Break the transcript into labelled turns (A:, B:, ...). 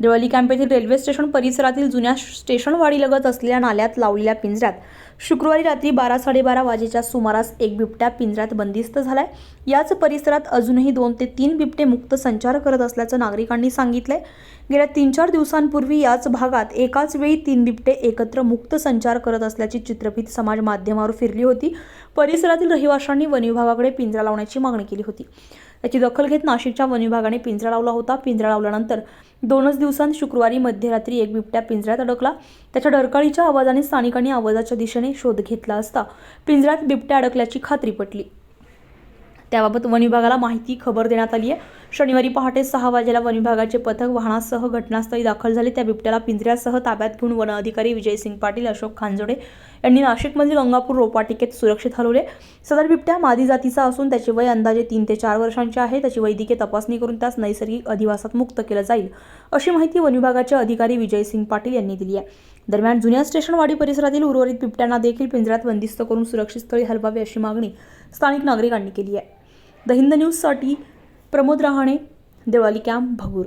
A: Deoli camp येथील railway station परिसरातील जुन्या स्टेशनवाडीलगत असलेल्या नाल्यात लावलेल्या पिंजऱ्यात शुक्रवारी रात्री बारा साडेबारा वाजेच्या सुमारास एक बिबट्या पिंजऱ्यात बंदिस्त झालाय. याच परिसरात अजूनही दोन ते तीन बिबटे मुक्त संचार करत असल्याचं नागरिकांनी सांगितलंय. गेल्या तीन चार दिवसांपूर्वी याच भागात एकाच वेळी तीन बिबटे एकत्र मुक्त संचार करत असल्याची चित्रफित समाज माध्यमावर फिरली होती. परिसरातील रहिवाशांनी वन विभागाकडे पिंजरा लावण्याची मागणी केली होती. याची दखल घेत नाशिकच्या वन विभागाने पिंजरा लावला होता. पिंजरा लावल्यानंतर दोनच दिवसांत शुक्रवारी मध्यरात्री एक बिबट्या पिंजऱ्यात अडकला. त्याच्या डरकाळीच्या आवाजाने स्थानिकांनी आवाजाच्या दिशेने शोध घेतला असता पिंजऱ्यात बिबट्या अडकल्याची खात्री पटली. त्याबाबत वन विभागाला माहिती खबर देण्यात आली आहे. शनिवारी पहाटे सहा वाजेला वन विभागाचे पथक वाहनासह घटनास्थळी दाखल झाले. त्या बिबट्याला पिंजऱ्यासह ताब्यात घेऊन वन अधिकारी विजयसिंग पाटील अशोक खांजोडे यांनी नाशिकमधील गंगापूर रोपाटिकेत सुरक्षित हलवले. सदर बिबट्या मादी जातीचा असून त्याचे वय अंदाजे तीन ते चार वर्षांचे आहे. त्याची वैद्यकीय तपासणी करून त्यास नैसर्गिक अधिवासात मुक्त केलं जाईल अशी माहिती वन विभागाचे अधिकारी विजयसिंग पाटील यांनी दिली आहे. दरम्यान जुन्या स्टेशनवाडी परिसरातील उर्वरित बिबट्यांना देखील पिंजऱ्यात बंदिस्त करून सुरक्षित स्थळी हलवावे अशी मागणी स्थानिक नागरिकांनी केली आहे. द हिंद न्यूजसाठी प्रमोद रहाणे देवाली कॅम्प भगूर